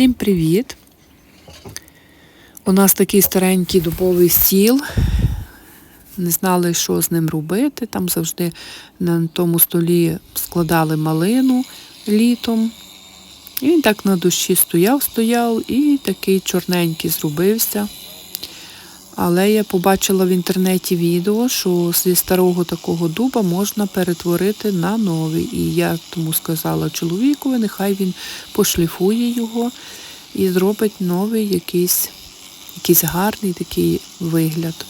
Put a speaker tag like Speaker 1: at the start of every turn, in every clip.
Speaker 1: Всім привіт! У нас такий старенький дубовий стіл. Не знали, що з ним робити. Там завжди на тому столі складали малину літом. І він так на душі стояв, стояв і такий чорненький зробився. Але я побачила в інтернеті відео, що зі старого такого дуба можна перетворити на новий. І я тому сказала чоловікові, нехай він пошліфує його і зробить новий якийсь, якийсь гарний такий вигляд.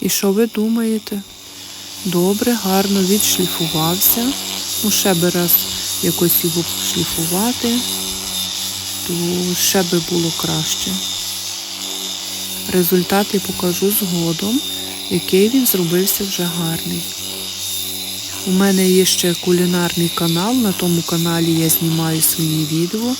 Speaker 1: І що ви думаєте? Добре, гарно відшліфувався. Ну, ще би раз якось його пошліфувати то ще би було краще. Результат я покажу згодом, який він зробився вже гарний. У мене є ще кулінарний канал, на тому каналі я знімаю свої відео.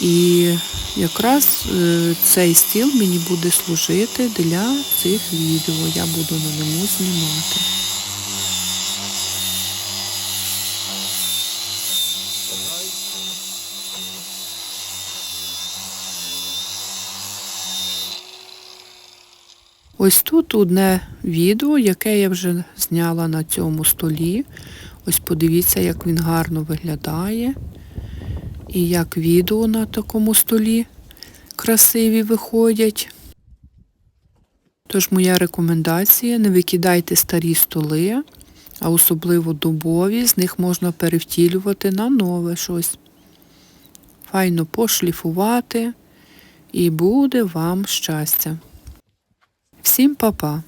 Speaker 1: І якраз е, цей стіл мені буде служити для цих відео. Я буду на ньому знімати. Ось тут одне відео, яке я вже зняла на цьому столі. Ось подивіться, як він гарно виглядає. І як відео на такому столі красиві виходять. Тож моя рекомендація, не викидайте старі столи, а особливо дубові, з них можна перевтілювати на нове щось. Файно пошліфувати і буде вам щастя. Всім па-па!